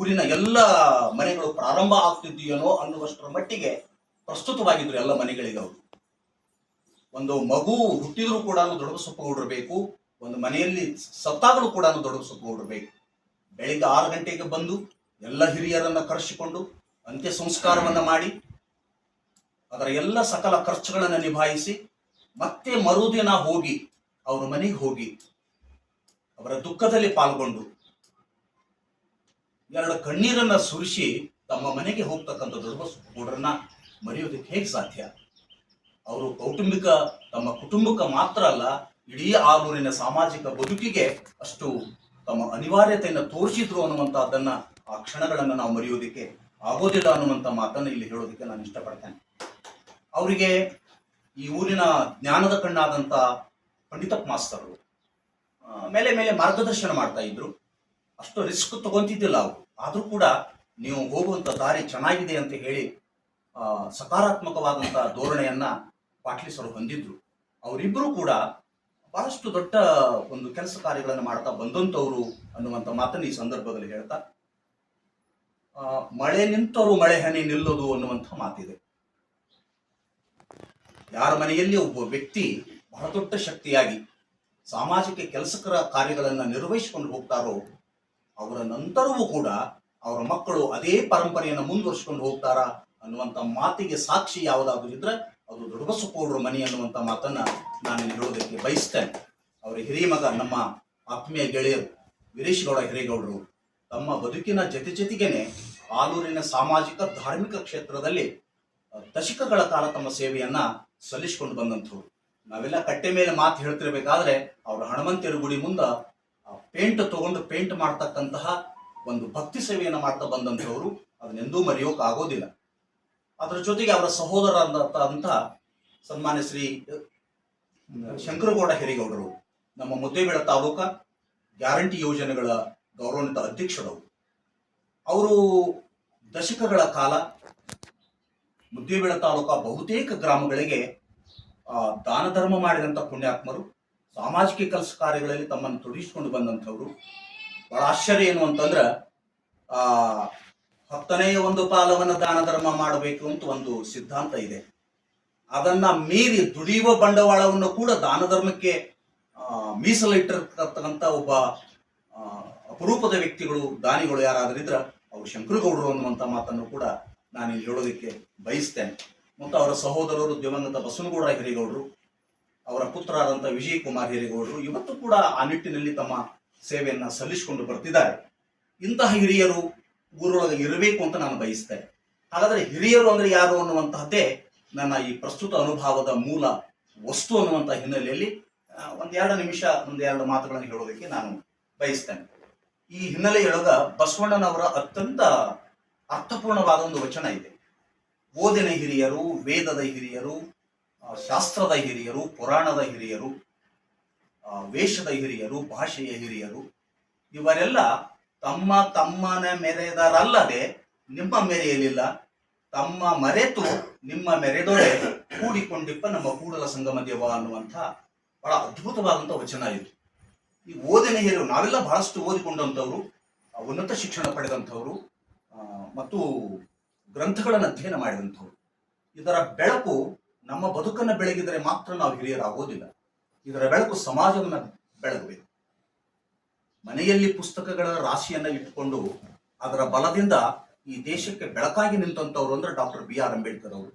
ಊರಿನ ಎಲ್ಲ ಮನೆಗಳು ಪ್ರಾರಂಭ ಆಗ್ತಿದ್ದೀಯನೋ ಅನ್ನುವಷ್ಟರ ಮಟ್ಟಿಗೆ ಪ್ರಸ್ತುತವಾಗಿದ್ರು ಎಲ್ಲ ಮನೆಗಳಿಗೆ ಅವರು. ಒಂದು ಮಗು ಹುಟ್ಟಿದ್ರು ಕೂಡ ದೊಡ್ಡಬಸಪ್ಪಗೌಡರು ಬೇಕು, ಒಂದು ಮನೆಯಲ್ಲಿ ಸತ್ತಾಗಲೂ ಕೂಡ ದೊಡ್ಡಬಸಪ್ಪಗೌಡರು ಬೇಕು. ಬೆಳಿಗ್ಗೆ ಆರು ಗಂಟೆಗೆ ಬಂದು ಎಲ್ಲ ಹಿರಿಯರನ್ನ ಕರೆಸಿಕೊಂಡು ಅಂತ್ಯ ಸಂಸ್ಕಾರವನ್ನ ಮಾಡಿ, ಅದರ ಎಲ್ಲ ಸಕಲ ಖರ್ಚುಗಳನ್ನು ನಿಭಾಯಿಸಿ ಮತ್ತೆ ಮರುದಿನ ಹೋಗಿ, ಅವರ ಮನೆಗೆ ಹೋಗಿ, ಅವರ ದುಃಖದಲ್ಲಿ ಪಾಲ್ಗೊಂಡು ಎರಡು ಕಣ್ಣೀರನ್ನ ಸುರಿಸಿ ತಮ್ಮ ಮನೆಗೆ ಹೋಗ್ತಕ್ಕಂಥ ದೊಡ್ಡಬಸಪ್ಪಗೌಡರನ್ನ ಮರೆಯೋದಕ್ಕೆ ಹೇಗೆ ಸಾಧ್ಯ? ಅವರು ಕೌಟುಂಬಿಕ, ತಮ್ಮ ಕುಟುಂಬಕ್ಕೆ ಮಾತ್ರ ಅಲ್ಲ, ಇಡೀ ಆಲೂರಿನ ಸಾಮಾಜಿಕ ಬದುಕಿಗೆ ಅಷ್ಟು ತಮ್ಮ ಅನಿವಾರ್ಯತೆಯನ್ನು ತೋರಿಸಿದ್ರು ಅನ್ನುವಂಥದ್ದನ್ನ ಆ ಕ್ಷಣಗಳನ್ನು ನಾವು ಮರೆಯೋದಕ್ಕೆ ಆಗೋದಿಲ್ಲ ಅನ್ನುವಂಥ ಮಾತನ್ನು ಇಲ್ಲಿ ಹೇಳೋದಕ್ಕೆ ನಾನು ಇಷ್ಟಪಡ್ತೇನೆ. ಅವರಿಗೆ ಈ ಊರಿನ ಜ್ಞಾನದ ಕಣ್ಣಾದಂಥ ಪಂಡಿತ ಮಾಸ್ತರು ಮೇಲೆ ಮೇಲೆ ಮಾರ್ಗದರ್ಶನ ಮಾಡ್ತಾ ಇದ್ರು. ಅಷ್ಟು ರಿಸ್ಕ್ ತಗೊಂತಿದ್ದಿಲ್ಲ ಅವು ಆದರೂ ಕೂಡ ನೀವು ಹೋಗುವಂಥ ದಾರಿ ಚೆನ್ನಾಗಿದೆ ಅಂತ ಹೇಳಿ ಸಕಾರಾತ್ಮಕವಾದಂಥ ಧೋರಣೆಯನ್ನ ಪಾಟ್ಲಿಸರು ಹೊಂದಿದ್ರು. ಅವರಿಬ್ಬರು ಕೂಡ ಬಹಳಷ್ಟು ದೊಡ್ಡ ಒಂದು ಕೆಲಸ ಕಾರ್ಯಗಳನ್ನು ಮಾಡ್ತಾ ಬಂದಂಥವ್ರು ಅನ್ನುವಂಥ ಮಾತನ್ನು ಈ ಸಂದರ್ಭದಲ್ಲಿ ಹೇಳ್ತಾ ಮಳೆ ನಿಂತರೂ ಮಳೆ ಹನಿ ನಿಲ್ಲೋದು ಅನ್ನುವಂಥ ಮಾತಿದೆ. ಯಾರ ಮನೆಯಲ್ಲಿ ಒಬ್ಬ ವ್ಯಕ್ತಿ ಬಹಳ ದೊಡ್ಡ ಶಕ್ತಿಯಾಗಿ ಸಾಮಾಜಿಕ ಕೆಲಸಕರ ಕಾರ್ಯಗಳನ್ನು ನಿರ್ವಹಿಸಿಕೊಂಡು ಹೋಗ್ತಾರೋ ಅವರ ನಂತರವೂ ಕೂಡ ಅವರ ಮಕ್ಕಳು ಅದೇ ಪರಂಪರೆಯನ್ನು ಮುಂದುವರಿಸಿಕೊಂಡು ಹೋಗ್ತಾರಾ ಅನ್ನುವಂಥ ಮಾತಿಗೆ ಸಾಕ್ಷಿ ಯಾವುದಾದ್ರೂ ಇದ್ರೆ ಅದು ದೊಡ್ಡಬಸಪ್ಪಗೌಡರ ಮನೆ ಅನ್ನುವಂಥ ಮಾತನ್ನ ನಾನು ಹೇಳೋದಕ್ಕೆ ಬಯಸ್ತೇನೆ. ಅವರ ಹಿರಿಯ ಮಗ ನಮ್ಮ ಆತ್ಮೀಯ ಗೆಳೆಯರು ವೀರೇಶ್ ಗೌಡ ಹಿರೇಗೌಡರು ತಮ್ಮ ಬದುಕಿನ ಜೊತೆ ಜೊತೆಗೇನೆ ಆಲೂರಿನ ಸಾಮಾಜಿಕ, ಧಾರ್ಮಿಕ ಕ್ಷೇತ್ರದಲ್ಲಿ ದಶಕಗಳ ಕಾಲ ತಮ್ಮ ಸೇವೆಯನ್ನ ಸಲ್ಲಿಸಿಕೊಂಡು ಬಂದಂಥವ್ರು. ನಾವೆಲ್ಲ ಕಟ್ಟೆ ಮೇಲೆ ಮಾತು ಹೇಳ್ತಿರ್ಬೇಕಾದ್ರೆ ಅವರು ಹನುಮಂತಿಯರ ಗುಡಿ ಮುಂದ ಪೇಂಟ್ ತಗೊಂಡು ಪೇಂಟ್ ಮಾಡ್ತಕ್ಕಂತಹ ಒಂದು ಭಕ್ತಿ ಸೇವೆಯನ್ನು ಮಾಡ್ತಾ ಬಂದಂಥವರು ಅದನ್ನೆಂದೂ ಮರೆಯೋಕೆ ಆಗೋದಿಲ್ಲ. ಅದರ ಜೊತೆಗೆ ಅವರ ಸಹೋದರ ಅಂತ ಸನ್ಮಾನ್ಯ ಶ್ರೀ ಶಂಕರಗೌಡ ಹಿರೇಗೌಡರು, ನಮ್ಮ ಮುದ್ದೇಬೇಳ ತಾಲೂಕ ಗ್ಯಾರಂಟಿ ಯೋಜನೆಗಳ ಗೌರವಾನ್ವಿತ ಅಧ್ಯಕ್ಷರು. ಅವರು ದಶಕಗಳ ಕಾಲ ಮುದ್ದೇಬೇಳ ತಾಲೂಕ ಬಹುತೇಕ ಗ್ರಾಮಗಳಿಗೆ ದಾನ ಧರ್ಮ ಮಾಡಿದಂಥ ಪುಣ್ಯಾತ್ಮರು. ಸಾಮಾಜಿಕ ಕೆಲಸ ಕಾರ್ಯಗಳಲ್ಲಿ ತಮ್ಮನ್ನು ತೊಡಗಿಸಿಕೊಂಡು ಬಂದಂಥವ್ರು. ಬಹಳ ಆಶ್ಚರ್ಯ ಏನು ಅಂತಂದ್ರೆ, ಆ, ಹತ್ತನೆಯ ಒಂದು ಪಾಲವನ್ನು ದಾನ ಧರ್ಮ ಮಾಡಬೇಕು ಅಂತ ಒಂದು ಸಿದ್ಧಾಂತ ಇದೆ. ಅದನ್ನ ಮೀರಿ ದುಡಿಯುವ ಬಂಡವಾಳವನ್ನು ಕೂಡ ದಾನ ಧರ್ಮಕ್ಕೆ ಮೀಸಲಿಟ್ಟಿರ್ತಕ್ಕಂಥ ಒಬ್ಬ ಅಪರೂಪದ ವ್ಯಕ್ತಿಗಳು, ದಾನಿಗಳು ಯಾರಾದ್ರೂ ಇದ್ರ ಅವರು ಶಂಕರಗೌಡರು ಅನ್ನುವಂಥ ಮಾತನ್ನು ಕೂಡ ನಾನು ಇಲ್ಲಿ ಹೇಳೋದಕ್ಕೆ ಬಯಸ್ತೇನೆ. ಮತ್ತು ಅವರ ಸಹೋದರರು ದಿವಂಗತ ಬಸವನಗೌಡ ಹಿರೇಗೌಡರು ಅವರ ಪುತ್ರರಾದಂಥ ವಿಜಯ್ ಕುಮಾರ್ ಹಿರೇಗೌಡರು ಇವತ್ತು ಕೂಡ ಆ ನಿಟ್ಟಿನಲ್ಲಿ ತಮ್ಮ ಸೇವೆಯನ್ನು ಸಲ್ಲಿಸಿಕೊಂಡು ಬರ್ತಿದ್ದಾರೆ. ಇಂತಹ ಹಿರಿಯರು ಊರೊಳಗೆ ಇರಬೇಕು ಅಂತ ನಾನು ಬಯಸ್ತೇನೆ. ಹಾಗಾದರೆ ಹಿರಿಯರು ಅಂದ್ರೆ ಯಾರು ಅನ್ನುವಂತಹದ್ದೇ ನನ್ನ ಈ ಪ್ರಸ್ತುತ ಅನುಭವದ ಮೂಲ ವಸ್ತು ಅನ್ನುವಂಥ ಹಿನ್ನೆಲೆಯಲ್ಲಿ ಒಂದೆರಡು ನಿಮಿಷ ಒಂದೆರಡು ಮಾತುಗಳನ್ನು ಹೇಳೋದಕ್ಕೆ ನಾನು ಬಯಸ್ತೇನೆ. ಈ ಹಿನ್ನೆಲೆಯೊಳಗ ಬಸವಣ್ಣನವರ ಅತ್ಯಂತ ಅರ್ಥಪೂರ್ಣವಾದ ಒಂದು ವಚನ ಇದೆ. ಓದಿನ ಹಿರಿಯರು, ವೇದದ ಹಿರಿಯರು ಶಾಸ್ತ್ರದ ಹಿರಿಯರು, ಪುರಾಣದ ಹಿರಿಯರು ವೇಷದ ಹಿರಿಯರು, ಭಾಷೆಯ ಹಿರಿಯರು, ಇವರೆಲ್ಲ ತಮ್ಮ ತಮ್ಮನ ಮೆರೆದರಲ್ಲದೆ ನಿಮ್ಮ ಮೆರೆಯಲಿಲ್ಲ. ತಮ್ಮ ಮರೆತು ನಿಮ್ಮ ಮೆರೆದೊಡೆ ಕೂಡಿಕೊಂಡಿಪ್ಪ ನಮ್ಮ ಕೂಡಲ ಸಂಗಮ ದೇವ ಅನ್ನುವಂಥ ಬಹಳ ಅದ್ಭುತವಾದಂಥ ವಚನ ಇದು. ಈ ಓದಿನ ಹಿರಿಯರು, ನಾವೆಲ್ಲ ಬಹಳಷ್ಟು ಓದಿಕೊಂಡಂಥವ್ರು, ಉನ್ನತ ಶಿಕ್ಷಣ ಪಡೆದಂಥವ್ರು ಮತ್ತು ಗ್ರಂಥಗಳನ್ನು ಅಧ್ಯಯನ ಮಾಡಿದಂಥವ್ರು. ಇದರ ಬೆಳಕು ನಮ್ಮ ಬದುಕನ್ನು ಬೆಳಗಿದರೆ ಮಾತ್ರ ನಾವು ಹಿರಿಯರಾಗೋದಿಲ್ಲ. ಇದರ ಬೆಳಕು ಸಮಾಜವನ್ನು ಬೆಳಗಬೇಕು ಮನೆಯಲ್ಲಿ ಪುಸ್ತಕಗಳ ರಾಶಿಯನ್ನ ಇಟ್ಟುಕೊಂಡು ಅದರ ಬಲದಿಂದ ಈ ದೇಶಕ್ಕೆ ಬೆಳಕಾಗಿ ನಿಂತಂಥವ್ರು ಅಂದ್ರೆ ಡಾಕ್ಟರ್ ಬಿ ಆರ್ ಅಂಬೇಡ್ಕರ್ ಅವರು.